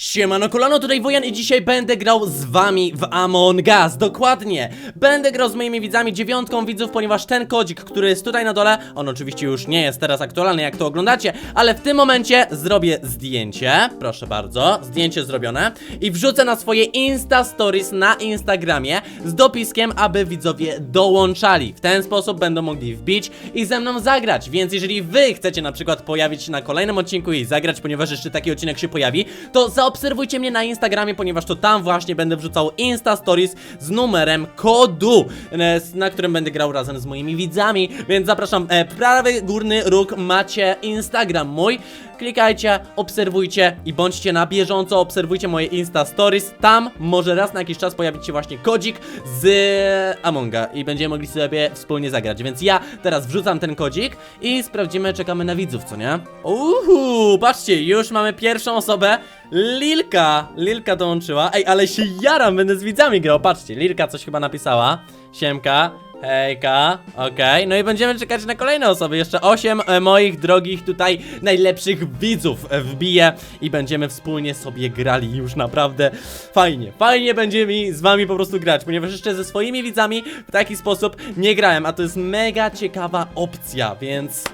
Siemano kolano, tutaj Wojan i dzisiaj będę grał z wami w Among Us, dokładnie. Będę grał z moimi widzami, dziewiątką widzów, ponieważ ten kodzik, który jest tutaj na dole On oczywiście już nie jest teraz aktualny, jak to oglądacie Ale w tym momencie zrobię zdjęcie, proszę bardzo Zdjęcie zrobione. I wrzucę na swoje Insta Stories na Instagramie Z dopiskiem, aby widzowie dołączali. W ten sposób będą mogli wbić i ze mną zagrać. Więc jeżeli wy chcecie na przykład pojawić się na kolejnym odcinku i zagrać, ponieważ jeszcze taki odcinek się pojawi To zaobserwujcie mnie na Instagramie, ponieważ to tam właśnie będę wrzucał Insta Stories z numerem kodu e, Na którym będę grał razem z moimi widzami. Więc zapraszam, e, prawy górny róg macie Instagram mój Klikajcie, obserwujcie i bądźcie na bieżąco, obserwujcie moje Insta Stories. Tam może raz na jakiś czas pojawić się właśnie kodzik z Amonga i będziemy mogli sobie wspólnie zagrać. Więc ja teraz wrzucam ten kodzik i sprawdzimy, czekamy na widzów, co nie? Uhu, patrzcie, już mamy pierwszą osobę. Lilka, Lilka dołączyła. Ej, ale się jaram, będę z widzami grał. Patrzcie, Lilka coś chyba napisała. Siemka. Hejka, okej, no i będziemy czekać na kolejne osoby. Jeszcze 8 e, moich drogich tutaj najlepszych widzów e, wbiję i będziemy wspólnie sobie grali już naprawdę fajnie. Fajnie będzie mi z wami po prostu grać, ponieważ jeszcze ze swoimi widzami w taki sposób nie grałem, a to jest mega ciekawa opcja, więc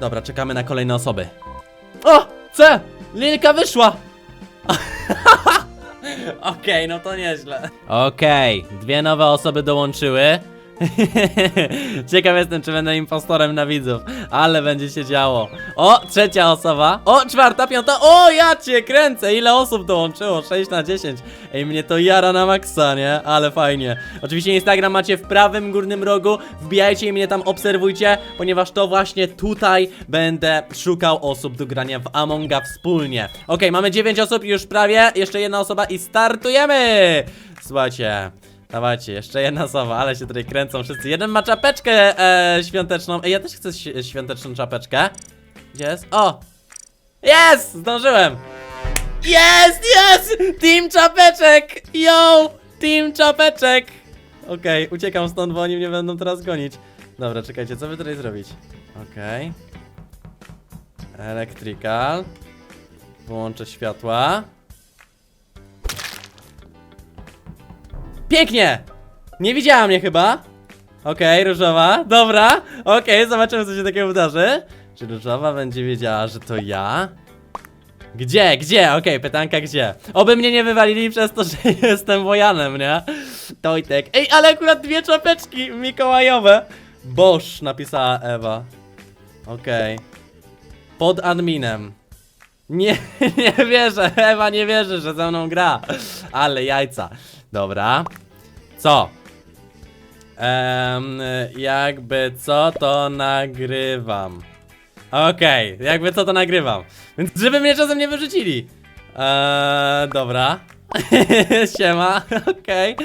dobra, czekamy na kolejne osoby. O, C! Lilka wyszła! Okej, no to nieźle. Okej, dwie nowe osoby dołączyły. Ciekaw jestem, czy będę impostorem na widzów, ale będzie się działo. O, trzecia osoba. O, czwarta, piąta. O, ja cię kręcę. Ile osób dołączyło? 6 na 10. Ej, mnie to jara na maksa, nie? Ale fajnie. Oczywiście Instagram macie w prawym górnym rogu. Wbijajcie i mnie tam obserwujcie, ponieważ to właśnie tutaj będę szukał osób do grania w Amonga wspólnie. Okej, mamy 9 osób już prawie. Jeszcze jedna osoba i startujemy. Słuchajcie. Dawajcie, jeszcze jedna osoba, ale się tutaj kręcą wszyscy. Jeden ma czapeczkę e, świąteczną. Ej, ja też chcę świąteczną czapeczkę. Gdzie jest? O! Jest! Zdążyłem! Jest! Jest! Team czapeczek! Yo! Team czapeczek! Okej, uciekam stąd, bo oni mnie będą teraz gonić. Dobra, czekajcie, co by tutaj zrobić? Okej. Electrical. Wyłączę światła. Pięknie! Nie widziała mnie chyba. Okej, różowa. Dobra. Okej, zobaczymy, co się takiego wydarzy. Czy różowa będzie wiedziała, że to ja? Gdzie? Gdzie? Okej, pytanka gdzie? Oby mnie nie wywalili przez to, że jestem wojanem, nie? Tojtek. Ej, ale akurat dwie czapeczki mikołajowe. Bosch napisała Ewa. Okej. Pod adminem. Nie, nie wierzę, Ewa nie wierzy, że ze mną gra. Ale jajca. Dobra. Co? Em, jakby co to nagrywam. Okej, jakby co to nagrywam. Więc żeby mnie czasem nie wyrzucili. Eee, dobra. Siema, okej.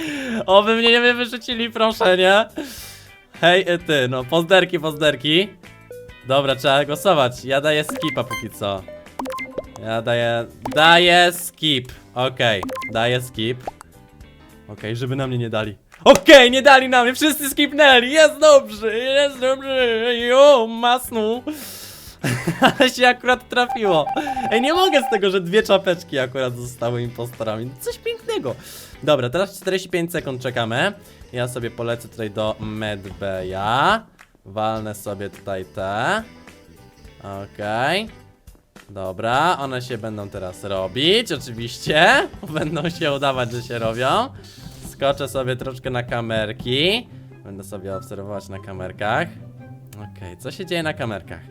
Oby mnie nie wyrzucili, proszę, nie? Hej, e, ty, no, pozderki, pozderki. Dobra, trzeba głosować. Ja daję skipa póki co. Ja daję. Daję skip. Okej, daję skip. Okej, żeby na mnie nie dali. Okej, nie dali na mnie, wszyscy skipnęli. Jest dobrze, jest dobrze. Jo, masnu. Ale się akurat trafiło. Ej, nie mogę z tego, że dwie czapeczki akurat zostały impostorami. Coś pięknego. Dobra, teraz 45 sekund czekamy. Ja sobie polecę tutaj do Medbeja. Walnę sobie tutaj te. Okej. Dobra, one się będą teraz robić, oczywiście. Będą się udawać, że się robią. Skoczę sobie troszkę na kamerki. Będę sobie obserwować na kamerkach. Okej, co się dzieje na kamerkach?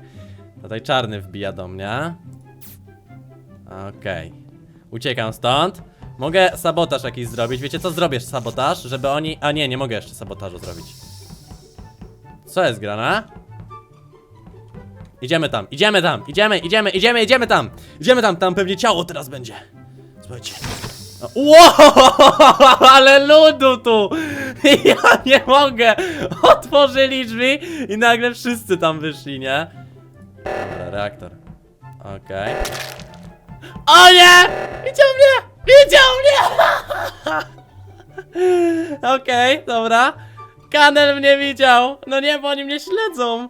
Tutaj czarny wbija do mnie. Okej. Uciekam stąd. Mogę sabotaż jakiś zrobić. Wiecie co? Zrobię sabotaż, żeby oni... A nie, nie mogę jeszcze sabotażu zrobić. Co jest grana? Idziemy tam, idziemy tam, idziemy, idziemy, idziemy, idziemy tam! Idziemy tam, tam pewnie ciało teraz będzie. Słuchajcie. Wow, ale ludu tu! Ja nie mogę! Otworzyli drzwi i nagle wszyscy tam wyszli, nie? Dobra, reaktor. Okej. O nie! Widział mnie! Widział mnie! Okej, dobra. Kanel mnie widział! No nie, bo oni mnie śledzą!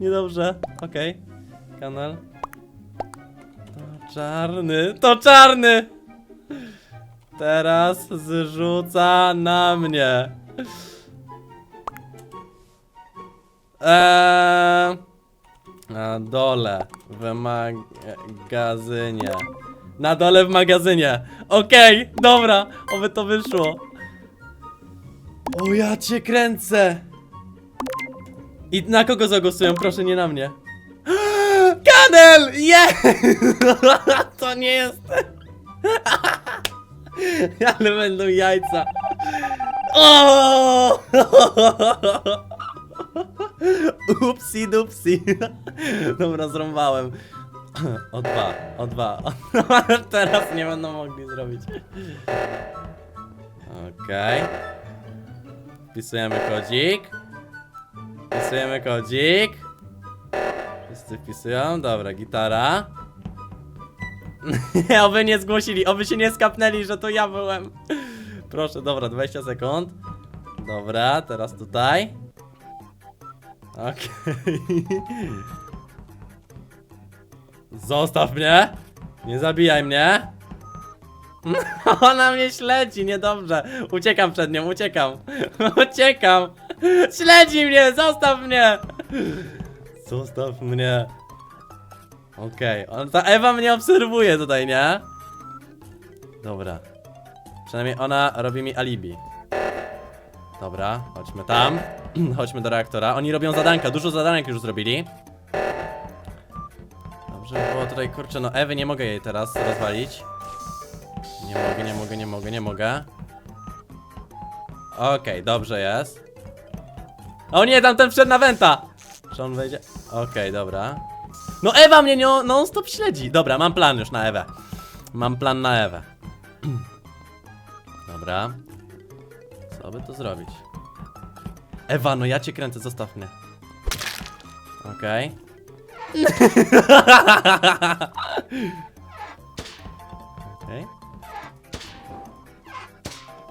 Niedobrze, okej. Kanal. To czarny, to czarny! teraz zrzuca na mnie. Eee, na dole w magazynie. Na dole w magazynie. Okej, dobra, oby to wyszło. O, ja cię kręcę. I na kogo zagłosują? Proszę, nie na mnie. Kanel! Yeah! to nie jest. Ale będą jajca. O! Upsi dupsi. Dobra, zrąbałem. O dwa, o dwa. Teraz nie będą mogli zrobić. Okej. Wpisujemy kodzik. Wpisujemy kodzik. Wszyscy wpisują, dobra, gitara. oby nie zgłosili, oby się nie skapnęli, że to ja byłem. Proszę, dobra, 20 sekund. Dobra, teraz tutaj. Okej. Zostaw mnie! Nie zabijaj mnie! Ona mnie śledzi, niedobrze. Uciekam przed nią, uciekam. Uciekam. Śledzi mnie, zostaw mnie! Zostaw mnie. Okej, on- ta Ewa mnie obserwuje tutaj, nie? Dobra. Przynajmniej ona robi mi alibi. Dobra, chodźmy tam. chodźmy do reaktora. Oni robią zadanka, dużo zadanek już zrobili. Dobrze by było tutaj, kurczę, no Ewy nie mogę jej teraz rozwalić. Nie mogę, nie mogę, nie mogę, nie mogę. Okej, dobrze jest. O nie, tamten wszedł na Wenta! Czy on wejdzie? Okej, dobra. No Ewa mnie nie- non-stop śledzi. Dobra, mam plan już na Ewę. Mam plan na Ewę. Dobra. Co by to zrobić? Ewa, no ja cię kręcę, zostaw mnie. Okej. Okej.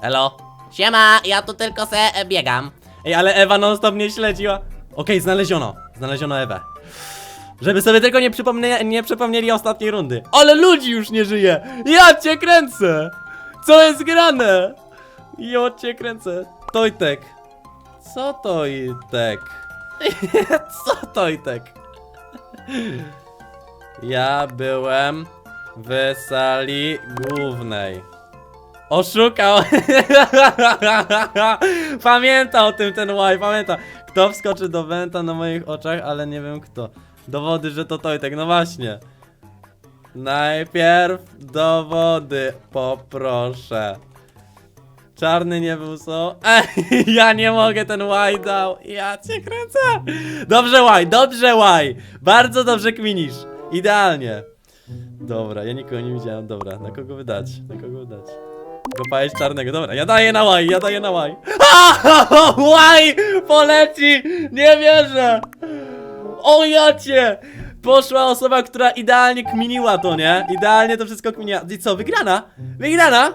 Elo. Siema, ja tu tylko se e, biegam. Ej, ale Ewa non-stop mnie śledziła. Okej, znaleziono. Znaleziono Ewę. Żeby sobie tylko nie, przypomnie, nie przypomnieli ostatniej rundy. Ale ludzi już nie żyje! Ja cię kręcę! Co jest grane? Ja cię kręcę. Tojtek. Co Tojtek? Co Tojtek? Ja byłem w sali głównej. Oszukał! Pamięta o tym ten łaj, pamięta. Kto wskoczy do Wenta na moich oczach, ale nie wiem kto. Dowody, że to Tojtek, no właśnie. Najpierw dowody poproszę. Czarny nie był so. Ej, ja nie mogę, ten łaj dał. Ja cię kręcę. Dobrze łaj, dobrze łaj. Bardzo dobrze kminisz. Idealnie. Dobra, ja nikogo nie widziałem. Dobra, na kogo wydać? Na kogo wydać? Kopałeś czarnego, dobra, ja daję na łaj, ja daję na łaj. A, łaj poleci, nie wierzę. O jacie, poszła osoba, która idealnie kminiła to, nie? Idealnie to wszystko kminiła. I co, wygrana? Wygrana?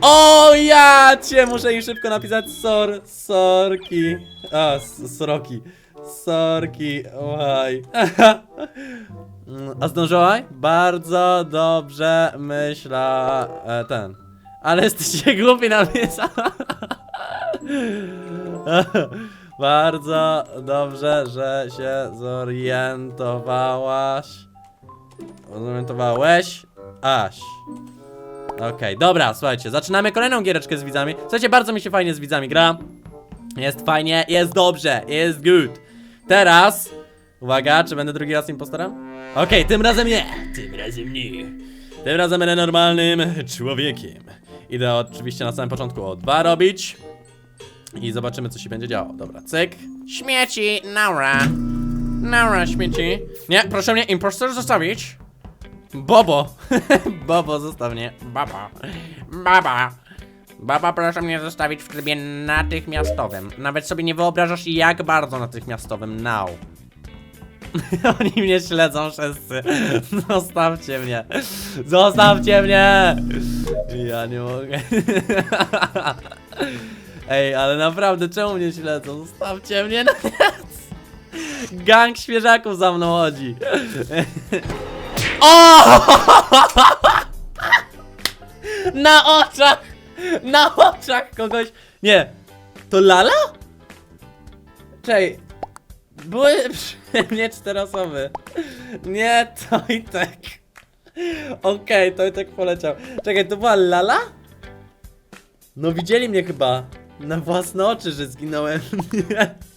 O jacie, muszę im szybko napisać sor, sorki. A, sroki. Sorki, łaj. A zdążyłaś? Bardzo dobrze myśla e, ten. Ale jesteście głupi na mnie. Bardzo dobrze, że się zorientowałaś. Zorientowałeś? Aś. Okej, dobra, słuchajcie, zaczynamy kolejną giereczkę z widzami. Słuchajcie, bardzo mi się fajnie z widzami gra. Jest fajnie, jest dobrze, jest good. Teraz, uwaga, czy będę drugi raz impostorem? Okej, tym razem nie. Tym razem nie. Tym razem będę normalnym człowiekiem. Idę oczywiście na samym początku o dwa robić. I zobaczymy, co się będzie działo. Dobra, cyk. Śmieci, Naura. Naura, śmieci. Nie, proszę mnie, impostor zostawić. Bobo. Bobo, zostaw mnie. Baba. Baba. Baba, proszę mnie zostawić w trybie natychmiastowym. Nawet sobie nie wyobrażasz, jak bardzo natychmiastowym now. Oni mnie śledzą wszyscy. Zostawcie mnie. Zostawcie mnie. Ja nie mogę. Ej, ale naprawdę, czemu mnie śledzą? Zostawcie mnie. Gang świeżaków za mną chodzi. O! Na oczach! Na oczach kogoś! Nie! To Lala? Czej. Były przy mnie cztery osoby. Nie, Tojtek. Okej, Tojtek poleciał. Czekaj, to była Lala? No widzieli mnie chyba. Na własne oczy, że zginąłem.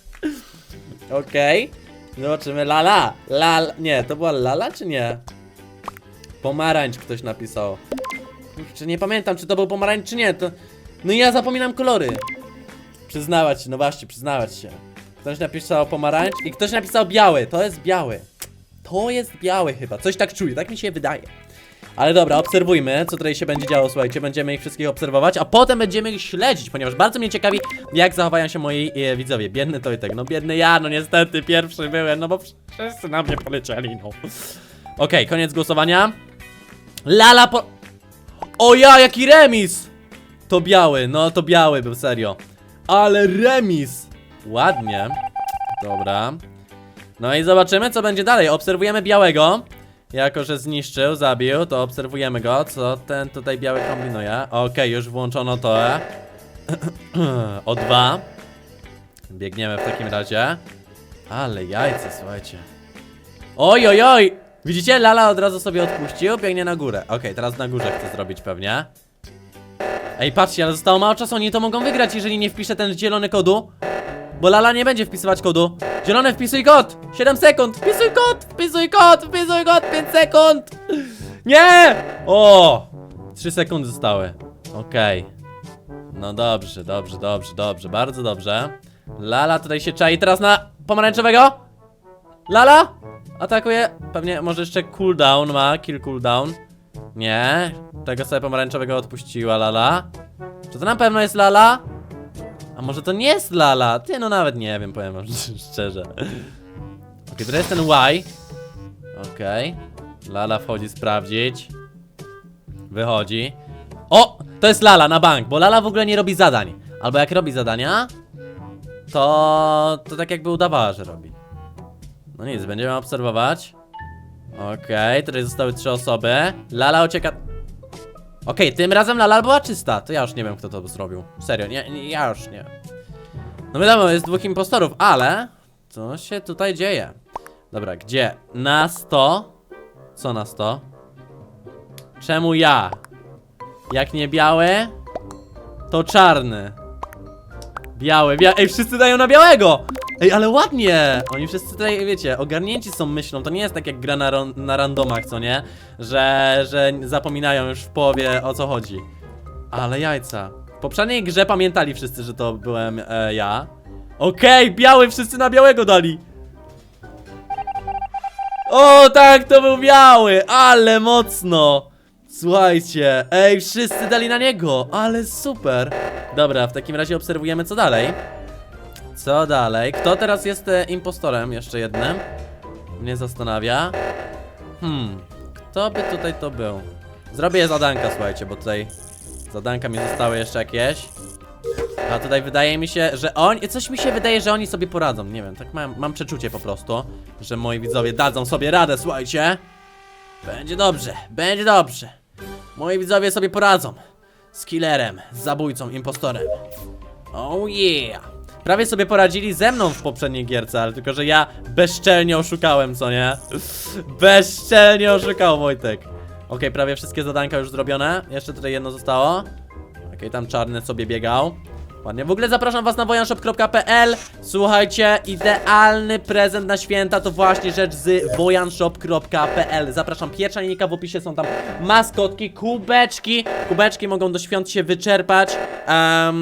Okej. Zobaczymy. Lala. Lala. Nie, to była Lala czy nie? Pomarańcz ktoś napisał. Kurczę, nie pamiętam, czy to był pomarańcz, czy nie. To... No ja zapominam kolory. Przyznawać się, no właśnie, przyznawać się. Ktoś napisał pomarańcz i ktoś napisał biały. To jest biały. To jest biały chyba. Coś tak czuję, tak mi się wydaje. Ale dobra, obserwujmy, co tutaj się będzie działo, słuchajcie, będziemy ich wszystkich obserwować, a potem będziemy ich śledzić, ponieważ bardzo mnie ciekawi, jak zachowają się moi e, widzowie. Biedny Tojtek, no biedny ja, no niestety, pierwszy byłem, no bo wszyscy na mnie polecieli, no. Okej, koniec głosowania. Lala po... O ja, jaki remis! To biały, no to biały był, serio. Ale remis! Ładnie. Dobra. No i zobaczymy, co będzie dalej. Obserwujemy białego. Jako, że zniszczył, zabił, to obserwujemy go, co ten tutaj biały kombinuje. Okej, już włączono to. o dwa. Biegniemy w takim razie. Ale jajce, słuchajcie. Oj, oj, oj! Widzicie? Lala od razu sobie odpuścił, biegnie na górę. Okej, teraz na górze chcę zrobić pewnie. Ej, patrzcie, ale zostało mało czasu, oni to mogą wygrać, jeżeli nie wpiszę ten zielony kodu. Bo Lala nie będzie wpisywać kodu. Zielone, wpisuj kod! 7 sekund! Wpisuj kod! Wpisuj kod! Wpisuj kod! 5 sekund! Nie! O! 3 sekundy zostały. Okej. No dobrze, dobrze, dobrze, dobrze, bardzo dobrze. Lala tutaj się czai teraz na pomarańczowego. Lala! Atakuje. Pewnie może jeszcze cooldown ma, kill cooldown. Nie. Tego sobie pomarańczowego odpuściła Lala. Czy to na pewno jest Lala? A może to nie jest Lala? Ty, no nawet nie wiem, powiem wam szczerze. Okej, to jest ten Y. Okej. Lala wchodzi sprawdzić. Wychodzi. O! To jest Lala na bank, bo Lala w ogóle nie robi zadań. Albo jak robi zadania, to, to tak jakby udawała, że robi. No nic, będziemy obserwować. Okej, tutaj zostały trzy osoby. Lala ucieka. Okej, tym razem Lala była czysta. To ja już nie wiem, kto to zrobił. Serio, nie, nie, ja już nie. No wiadomo, jest dwóch impostorów, ale co się tutaj dzieje? Dobra, gdzie? Na 100? Co na 100? Czemu ja? Jak nie biały, to czarny. Biały, bia Ej, wszyscy dają na białego! Ej, ale ładnie! Oni wszyscy tutaj, wiecie, ogarnięci są myślą. To nie jest tak jak gra na, na randomach, co nie? Że, że zapominają już w połowie o co chodzi. Ale jajca. W poprzedniej grze pamiętali wszyscy, że to byłem e, ja. Okej, biały, wszyscy na białego dali. O, tak, to był biały, ale mocno. Słuchajcie, ej, wszyscy dali na niego, ale super. Dobra, w takim razie obserwujemy co dalej. Co dalej? Kto teraz jest e, impostorem? Jeszcze jednym. Mnie zastanawia. Hmm, kto by tutaj to był? Zrobię zadanka, słuchajcie, bo tutaj zadanka mi zostały jeszcze jakieś. A tutaj wydaje mi się, że oni. Coś mi się wydaje, że oni sobie poradzą. Nie wiem, tak mam, mam przeczucie po prostu, że moi widzowie dadzą sobie radę, słuchajcie. Będzie dobrze, będzie dobrze. Moi widzowie sobie poradzą. Z killerem, z zabójcą, impostorem. Oh yeah! Prawie sobie poradzili ze mną w poprzedniej gierce, ale tylko, że ja bezczelnie oszukałem, co nie? Bezczelnie oszukał Wojtek. Okej, prawie wszystkie zadanka już zrobione. Jeszcze tutaj jedno zostało. Okej, tam czarny sobie biegał. Ładnie. W ogóle zapraszam was na wojanshop.pl. Słuchajcie, idealny prezent na święta to właśnie rzecz z wojanshop.pl. Zapraszam, pierwsza linijka w opisie są tam maskotki, kubeczki. Kubeczki mogą do świąt się wyczerpać, e,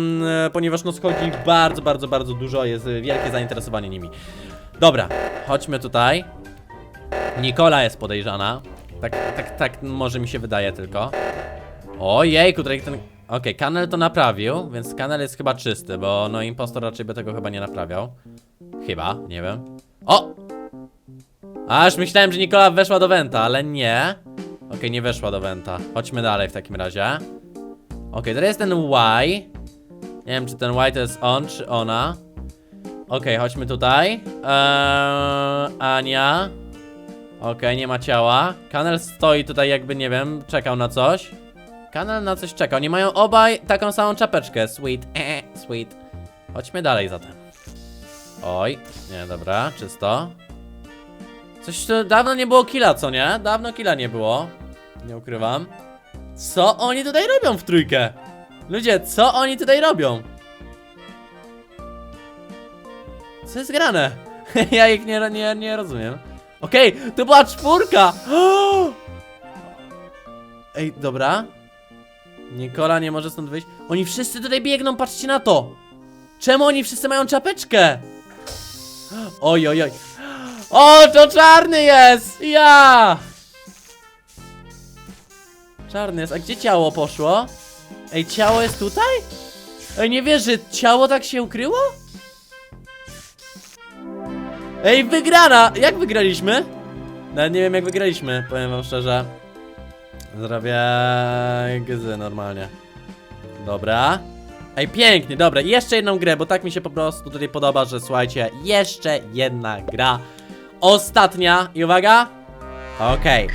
ponieważ no schodzi bardzo, bardzo, bardzo dużo. Jest wielkie zainteresowanie nimi. Dobra, chodźmy tutaj. Nikola jest podejrzana. Tak, tak, tak może mi się wydaje tylko. Ojejku, tutaj ten... Okej, kanel to naprawił, więc kanel jest chyba czysty, bo no impostor raczej by tego chyba nie naprawiał. Chyba, nie wiem. O! Aż myślałem, że Nikola weszła do Wenta, ale nie. Okej, nie weszła do Wenta. Chodźmy dalej w takim razie. Okej, teraz jest ten Y. Nie wiem, czy ten Y to jest on, czy ona. Okej, chodźmy tutaj. Eee, Ania. Okej, nie ma ciała. Kanel stoi tutaj jakby, nie wiem, czekał na coś. Kanal na coś czeka. Oni mają obaj taką samą czapeczkę. Sweet, e, sweet. Chodźmy dalej zatem. Oj, nie, dobra, czysto. Coś tu dawno nie było killa, co nie? Dawno killa nie było. Nie ukrywam. Co oni tutaj robią w trójkę? Ludzie, co oni tutaj robią? Co jest grane? ja ich nie, nie, nie rozumiem. Okej, to była czwórka! Ej, dobra. Nikola nie może stąd wyjść. Oni wszyscy tutaj biegną, patrzcie na to! Czemu oni wszyscy mają czapeczkę? Oj, oj, oj. O, to czarny jest! Ja! Czarny jest, a gdzie ciało poszło? Ej, ciało jest tutaj? Ej, nie wierzę, ciało tak się ukryło? Ej, wygrana! Jak wygraliśmy? Nawet nie wiem jak wygraliśmy, powiem wam szczerze. Zrobię gzy normalnie. Dobra. Ej, pięknie, dobra, jeszcze jedną grę, bo tak mi się po prostu tutaj podoba, że słuchajcie, jeszcze jedna gra. Ostatnia i uwaga. Okej.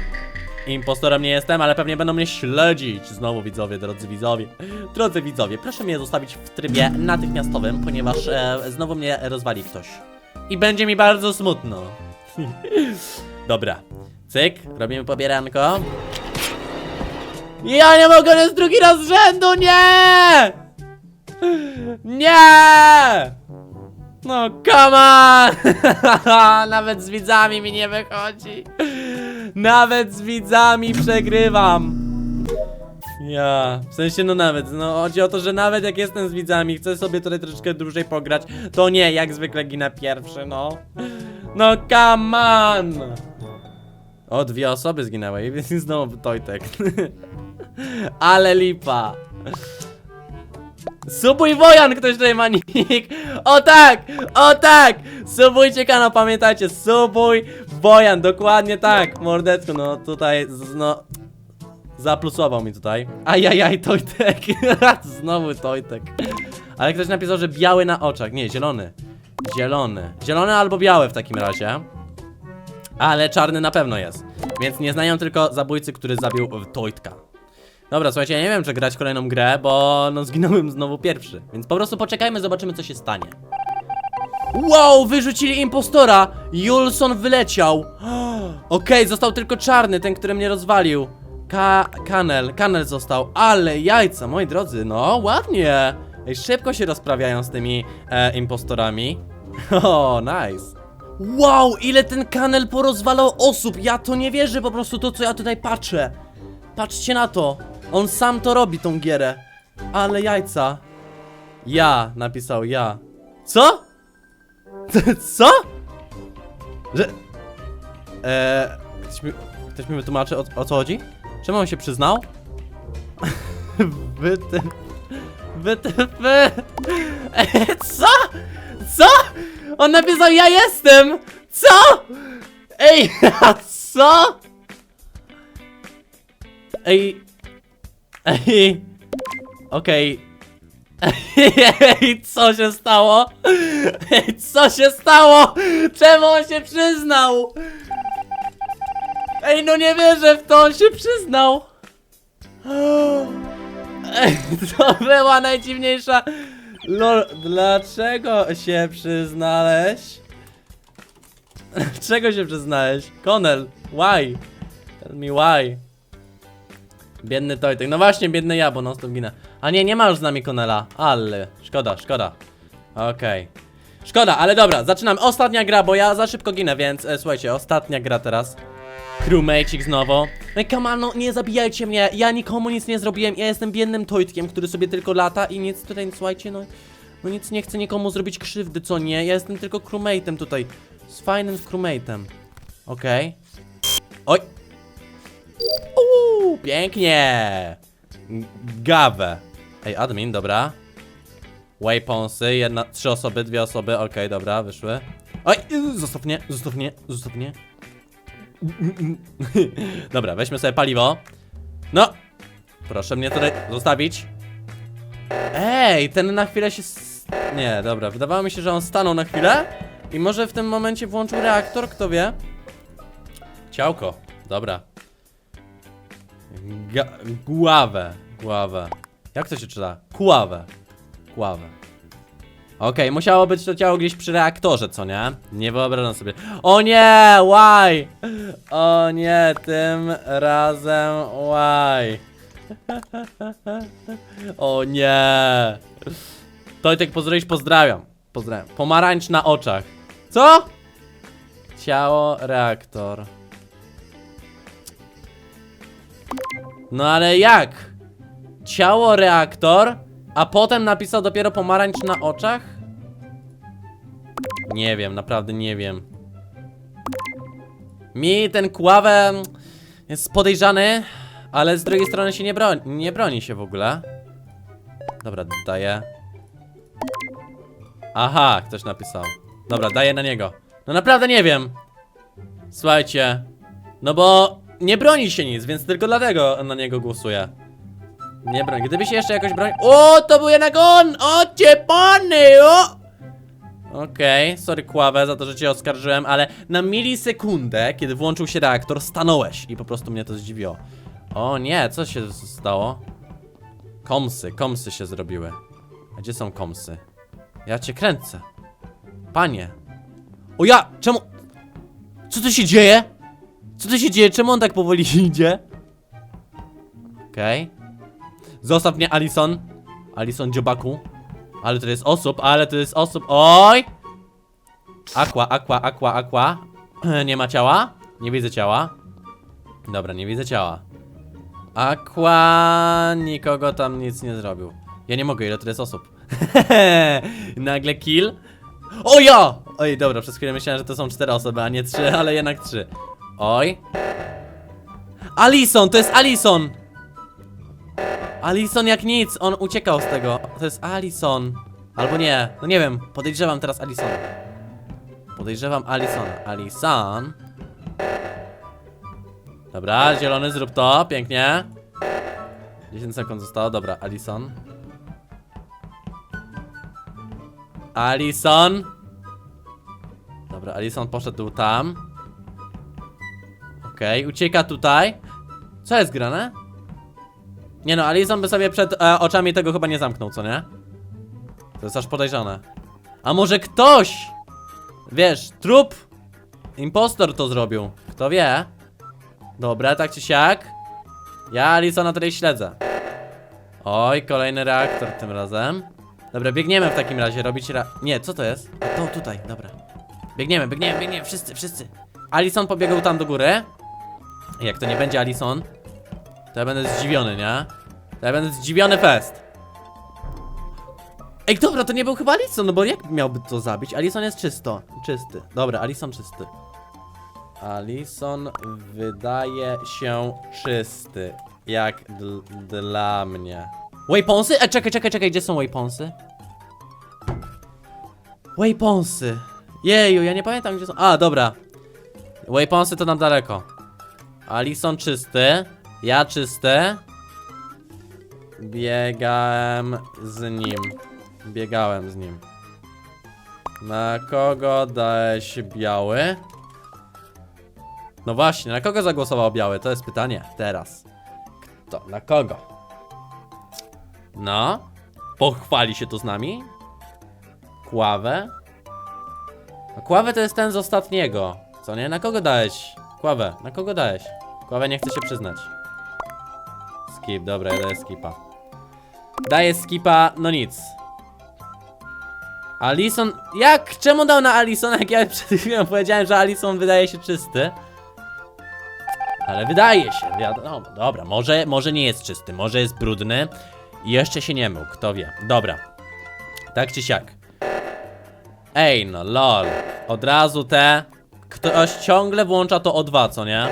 Impostorem nie jestem, ale pewnie będą mnie śledzić. Znowu widzowie, drodzy widzowie. Drodzy widzowie, proszę mnie zostawić w trybie natychmiastowym, ponieważ e, znowu mnie rozwali ktoś. I będzie mi bardzo smutno. Dobra. Cyk, robimy pobieranko. Ja nie mogę, to jest drugi raz z rzędu, nie! Nie! No, come on! Nawet z widzami mi nie wychodzi. Nawet z widzami przegrywam. Ja, w sensie no nawet, no chodzi o to, że nawet jak jestem z widzami, chcę sobie tutaj troszeczkę dłużej pograć, to nie, jak zwykle ginę pierwszy, no. No come on! O, dwie osoby zginęły i znowu Tojtek. Ale lipa. Subuj Wojan, ktoś tutaj ma nick. O tak, o tak. Subujcie kanał, pamiętajcie, subuj Wojan, dokładnie tak. Mordecku, no tutaj, no... Zaplusował mi tutaj. Ajajaj, Tojtek. Znowu Tojtek. Ale ktoś napisał, że biały na oczach. Nie, zielony. Zielony. Zielony albo biały w takim razie. Ale czarny na pewno jest. Więc nie znają tylko zabójcy, który zabił Tojtka. Dobra, słuchajcie, ja nie wiem, czy grać kolejną grę, bo no zginąłem znowu pierwszy. Więc po prostu poczekajmy, zobaczymy, co się stanie. Wow, wyrzucili impostora! Julson wyleciał. Okej, został tylko czarny, ten, który mnie rozwalił. Ka kanel, kanel został, ale jajca, moi drodzy, no ładnie. Ej, szybko się rozprawiają z tymi e, impostorami. O, nice. Wow, ile ten kanel porozwalał osób, ja to nie wierzę po prostu to, co ja tutaj patrzę. Patrzcie na to, on sam to robi, tą gierę. Ale jajca. Ja, napisał ja. Co? Co? Że... Eee, ktoś mi, ktoś mi wytłumaczy o, o co chodzi? Czemu on się przyznał? Wyty... Wytyfy... Eee, co? Co? On napisał ja jestem! Co? Ej, a co? Ej... Ej... Okej... Ej, co się stało? Ej, co się stało? Czemu on się przyznał? Ej, no nie wierzę w to, on się przyznał. To była najdziwniejsza... Lol, dlaczego się przyznałeś? Czego się przyznałeś? Konel, why? Tell me why. Biedny Tojtek. No właśnie, biedny ja, bo non stop ginę. A nie, nie ma już z nami Konela. Ale, szkoda, szkoda. Okej. Szkoda, ale dobra, zaczynam. Ostatnia gra, bo ja za szybko ginę, więc e, słuchajcie, ostatnia gra teraz. Crewmate'ik znowu. No i no nie zabijajcie mnie, ja nikomu nic nie zrobiłem, ja jestem biednym Tojtkiem, który sobie tylko lata i nic tutaj, słuchajcie, no... No nic nie chcę nikomu zrobić krzywdy, co nie? Ja jestem tylko crewmate'em tutaj. Z fajnym crewmate'em. Okej. Oj! Uuu, pięknie! Gawę. Ej, admin, dobra. Wayponsy, jedna, trzy osoby, dwie osoby, okej, dobra, wyszły. Oj, zostaw mnie, zostaw mnie, zostaw mnie. Dobra, weźmy sobie paliwo. No! Proszę mnie tutaj zostawić. Ej, ten na chwilę się... Nie, dobra, wydawało mi się, że on stanął na chwilę i może w tym momencie włączył reaktor, kto wie? Ciałko, dobra. Ga Guawę. Kławę. Jak to się czyta? Kławę. Kławę. Okej, musiało być to ciało gdzieś przy reaktorze, co nie? Nie wyobrażam sobie. O nie, why? O nie, tym razem why? O nie. Tojtek, pozdrowić, pozdrawiam. Pozdrawiam. Pomarańcz na oczach. Co? Ciało, reaktor. No ale jak? Ciało, reaktor, a potem napisał dopiero pomarańcz na oczach? Nie wiem, naprawdę nie wiem. Mi ten kławę jest podejrzany, ale z drugiej strony się nie broni, nie broni się w ogóle. Dobra, daję. Aha, ktoś napisał. Dobra, daję na niego. No naprawdę nie wiem. Słuchajcie. No bo nie broni się nic, więc tylko dlatego na niego głosuję. Nie broń. Gdyby się jeszcze jakoś broni. O, to był jednak on! O, cię pany! O! Okej, sorry Kławę za to, że cię oskarżyłem, ale na milisekundę, kiedy włączył się reaktor, stanąłeś i po prostu mnie to zdziwiło. O nie, co się stało? Komsy, komsy się zrobiły. A gdzie są komsy? Ja cię kręcę. Panie. O ja, czemu... Co tu się dzieje? Co tu się dzieje? Czemu on tak powoli idzie? Okej. Zostaw mnie, Alison. Alison dziobaku. Ale to jest osób, ale to jest osób. Oj! Aqua, aqua, aqua, aqua. Nie ma ciała? Nie widzę ciała. Dobra, nie widzę ciała. Aqua nikogo tam nic nie zrobił. Ja nie mogę, ile to jest osób. Nagle kill. O ja! Oj, dobra, przez chwilę myślałem, że to są cztery osoby, a nie trzy, ale jednak trzy. Oj. Alison, to jest Alison! Alison jak nic, on uciekał z tego. To jest Alison. Albo nie, no nie wiem, podejrzewam teraz Alison. Podejrzewam Alison. Alison. Dobra, zielony, zrób to, pięknie. 10 sekund zostało, dobra, Alison. Alison. Dobra, Alison poszedł tam. Okej, ucieka tutaj. Co jest grane? Nie no, Alison by sobie przed e, oczami tego chyba nie zamknął, co nie? To jest aż podejrzane. A może ktoś? Wiesz, trup? Impostor to zrobił. Kto wie? Dobra, tak czy siak. Ja Alisona tutaj śledzę. Oj, kolejny reaktor tym razem. Dobra, biegniemy w takim razie, robić ra... Nie, co to jest? A to tutaj, dobra. Biegniemy, biegniemy, biegniemy, wszyscy, wszyscy. Alison pobiegł tam do góry. Jak to nie będzie Alison, to ja będę zdziwiony, nie? To ja będę zdziwiony fest. Ej, dobra, to nie był chyba Alison, no bo jak miałby to zabić? Alison jest czysto, czysty. Dobra, Alison czysty. Alison wydaje się czysty. Jak dl dla mnie. Wayponsy? E, czekaj, czekaj, czekaj, gdzie są wayponsy? Wayponsy. Jeju, ja nie pamiętam gdzie są. A, dobra. Wayponsy to nam daleko. Alison czysty. Ja czysty. Biegałem z nim. Biegałem z nim. Na kogo dałeś biały? No właśnie, na kogo zagłosował biały? To jest pytanie. Teraz. Kto? Na kogo? No? Pochwali się to z nami? Kławę? A Kławę to jest ten z ostatniego. Co nie? Na kogo dałeś? Kławę, na kogo dałeś? Kławę nie chce się przyznać. Skip, dobra, ja daję skipa. Daję skipa, no nic. Alison, jak? Czemu dał na Alison, jak ja przed chwilą powiedziałem, że Alison wydaje się czysty? Ale wydaje się, wiadomo, dobra, może, może nie jest czysty, może jest brudny i jeszcze się nie mył, kto wie. Dobra, tak czy siak. Ej no, lol, od razu te, ktoś ciągle włącza to o dwa, co nie?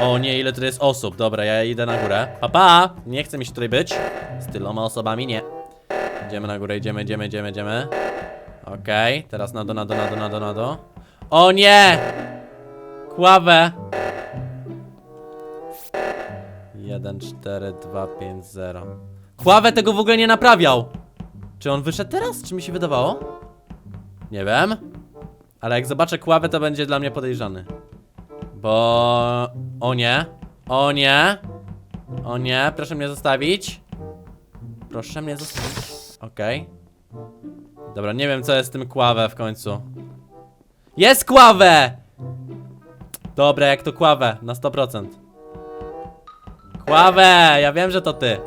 O nie, ile tu jest osób. Dobra, ja idę na górę. Papa! Pa. Nie chce mi się tutaj być. Z tyloma osobami, nie. Idziemy na górę, idziemy, idziemy, idziemy, idziemy. Okej, teraz na do, na do, na do, na do, na do. O nie! Kławę! 1, 4, 2, 5, 0. Kławę tego w ogóle nie naprawiał! Czy on wyszedł teraz? Czy mi się wydawało? Nie wiem. Ale jak zobaczę kławę, to będzie dla mnie podejrzany. Bo... O nie. O nie. O nie, proszę mnie zostawić. Proszę mnie zostawić. Okej. Dobra, nie wiem co jest z tym kławę w końcu. Jest kławę! Dobra, jak to kławę, na 100%. Kławę! Ja wiem, że to ty.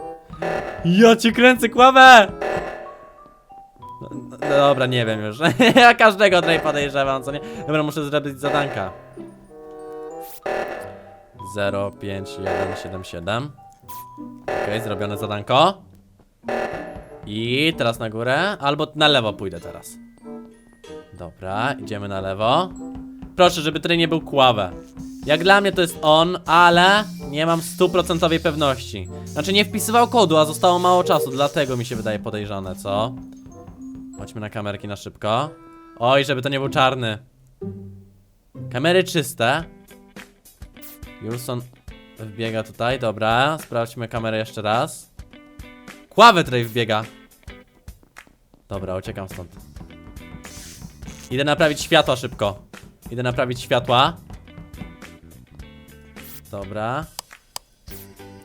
Ja ci kręcę kławę! No, no, dobra, nie wiem już. ja każdego tutaj podejrzewam, co nie? Dobra, muszę zrobić zadanka. 0, 5, 1, 7, 7. Okej, zrobione zadanko. I teraz na górę, albo na lewo pójdę teraz. Dobra, idziemy na lewo. Proszę, żeby tutaj nie był kławę. Jak dla mnie to jest on, ale nie mam stuprocentowej pewności. Znaczy nie wpisywał kodu, a zostało mało czasu, dlatego mi się wydaje podejrzane, co? Chodźmy na kamerki na szybko. Oj, żeby to nie był czarny. Kamery czyste. Julson wbiega tutaj, dobra. Sprawdźmy kamerę jeszcze raz. Kławę tutaj wbiega. Dobra, uciekam stąd. Idę naprawić światła szybko. Idę naprawić światła. Dobra.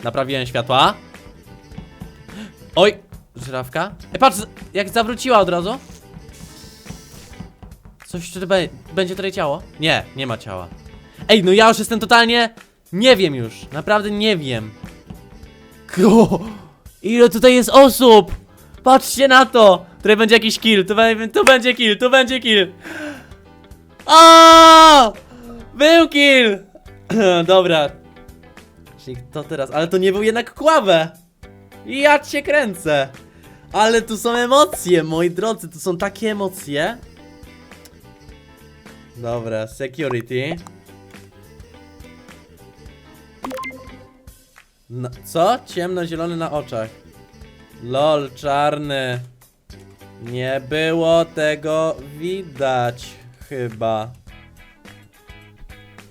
Naprawiłem światła. Oj! Żyrawka. Ej, patrz, jak zawróciła od razu. Coś tutaj be będzie tutaj ciało? Nie, nie ma ciała. Ej, no ja już jestem totalnie... Nie wiem już, naprawdę nie wiem. Ko, ile tutaj jest osób! Patrzcie na to! Tutaj będzie jakiś kill, tu, tu będzie kill, tu będzie kill. O! Był kill! Dobra. Czyli to teraz, ale to nie był jednak kławę. Ja cię kręcę. Ale tu są emocje, moi drodzy, tu są takie emocje. Dobra, security. No, co? Ciemnozielony na oczach. Lol, czarny. Nie było tego widać, chyba.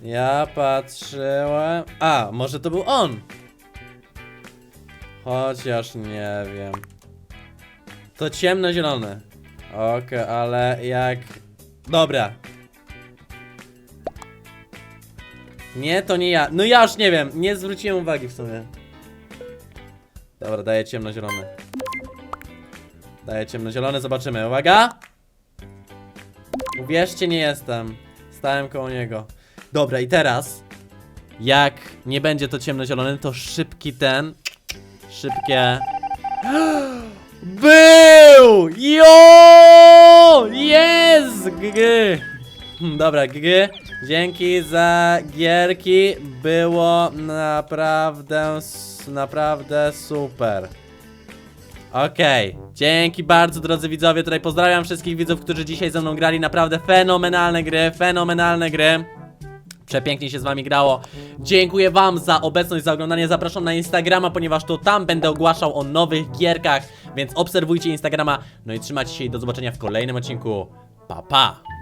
Ja patrzyłem. A, może to był on? Chociaż nie wiem. To ciemnozielony. Okej, ale jak. Dobra. Nie, to nie ja. No ja już nie wiem, nie zwróciłem uwagi w sumie. Dobra, daję ciemnozielony. Daję ciemnozielony, zobaczymy. Uwaga! Uwierzcie, nie jestem. Stałem koło niego. Dobra, i teraz, jak nie będzie to ciemnozielony, to szybki ten. Szybkie. Był! Jo! Jest! GG! Hmm, Dobra, GG. Dzięki za gierki. Było naprawdę, naprawdę super. Okej, dzięki bardzo drodzy widzowie, tutaj pozdrawiam wszystkich widzów, którzy dzisiaj ze mną grali, naprawdę fenomenalne gry, fenomenalne gry. Przepięknie się z wami grało. Dziękuję wam za obecność, za oglądanie. Zapraszam na Instagrama, ponieważ to tam będę ogłaszał o nowych gierkach, więc obserwujcie Instagrama. No i trzymajcie się i do zobaczenia w kolejnym odcinku. Pa pa!